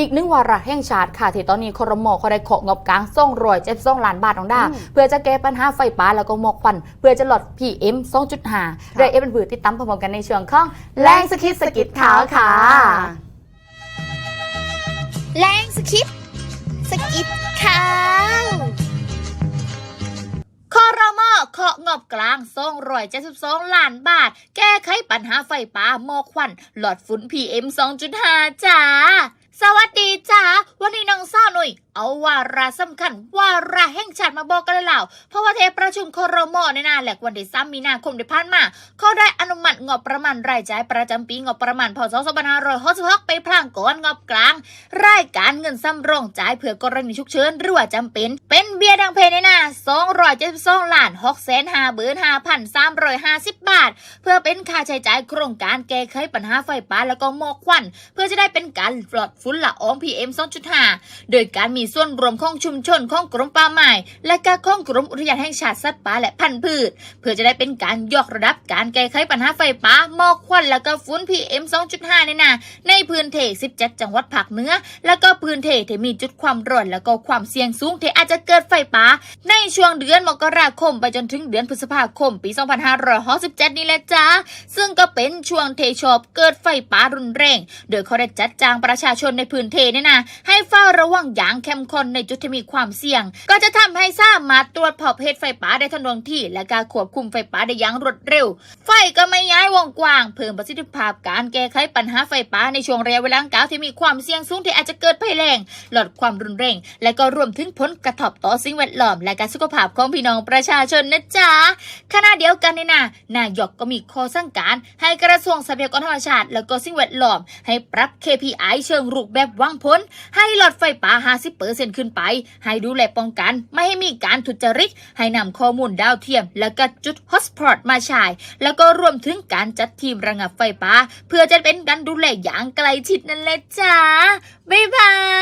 อีกหนึ่งวาระแห่งชาติค่ะที่ตอนนี้ครมเขาได้ของงบกลางส่งรอยเจ็ดส่งล้านบาทของด้าอืมเพื่อจะแก้ปัญหาไฟป่าแล้วก็หมอกควัน เพื่อจะลด PM 2.5โดยเอเป็นผือติดตามพร้อมๆกันในเชิงของแรงสกิดสกิดขาวค่ะแรงสคิป บกลางส่งรอย72ล้านบาท แก้ไขปัญหาไฟป่าหมอกควัน หลอดฝุ่น PM 2.5จ้าสวัสดีจ้าวันนี้น้องสาวหน่อย เอาวาระสำคัญวาระแห่งชาติมาบอกกันเลยแล้วเพราะว่าเทประชุมคอรมอในนาแหลกวันที่3มีนาคมที่ผ่านมาเขาได้อนุมัติงบประมาณรายจ่ายประจำปีงบประมาณพศ2566ไปพลางก่อนงบกลาง รายการเงินสำรองจ่ายเผื่อกรณีฉุกเฉินหรือว่าจำเป็น เป็นเบี้ยดังเพในหน้า 272ล้าน6แสน5เบือน5,350บาท เพื่อเป็นค่าใช้จ่ายโครงการแก้ไขปัญหาไฟป่าแล้วก็หมอกควัน เพื่อจะได้เป็นการปลอดฝุ่นละออง PM 2.5โดยการมีส่วนรวมของชุมชนของกรมป่าไม้และก็ของกรมอุทยานแห่งชาติสัตว์ป่าและพันธุ์พืช เพื่อจะได้เป็นการยกระดับการแก้ไขปัญหาไฟป่าหมอกควันแล้วก็ฝุ่น PM 2.5ในนาในพื้นที่17จังหวัดภาคเหนือแล้วก็พื้นที่ที่มีจุดความร้อนแล้วก็ความเสี่ยงสูงที่อาจจะเกิดไฟป่าในช่วงเดือนมกราคมไปจนถึงเดือนพฤษภาคม ปี 2567 นี่แหละจ้าซึ่งก็เป็นช่วงเทชอบเกิดไฟป่ารุนแรง โดยเขาได้จัดจ้างประชาชนในพื้นที่เนี่ยนะให้เฝ้าระวังอย่างเข้มข้นในจุดที่มีความเสี่ยง ก็จะทำให้สามารถตรวจพบเหตุไฟป่าได้ทันท่วงทีและการควบคุมไฟป่าได้อย่างรวดเร็ว ไฟก็ไม่ย้ายวงกว้าง เพิ่มประสิทธิภาพการแก้ไขปัญหาไฟป่าในช่วงระยะเวลากล่าวที่มีความเสี่ยงสูงที่อาจจะเกิดภัยแรงลดความรุนแรง และก็รวมถึงผลกระทบต่อสิ่งแวดล้อม และการสุขภาพของพี่น้องประชาชนนะจ๊ะขณะเดียวกันนี่นะนายกก็มีข้อสั่งการ ให้กระทรวงทรัพยากรธรรมชาติ และก็สิ่งแวดล้อม ให้ปรับ KPI เชิงรุกแบบวางพ้น ให้หลอดไฟป่า 50%ขึ้นไป ให้ดูแลป้องกัน ไม่ให้มีการทุจริต ให้นำข้อมูลดาวเทียม และก็จุดฮอสปอตมาใช้แล้วก็รวมถึงการจัดทีมระงับไฟป่าเพื่อจะเป็นการดูแลอย่างใกล้ชิดนั่นแหละจ้าบ๊ายบาย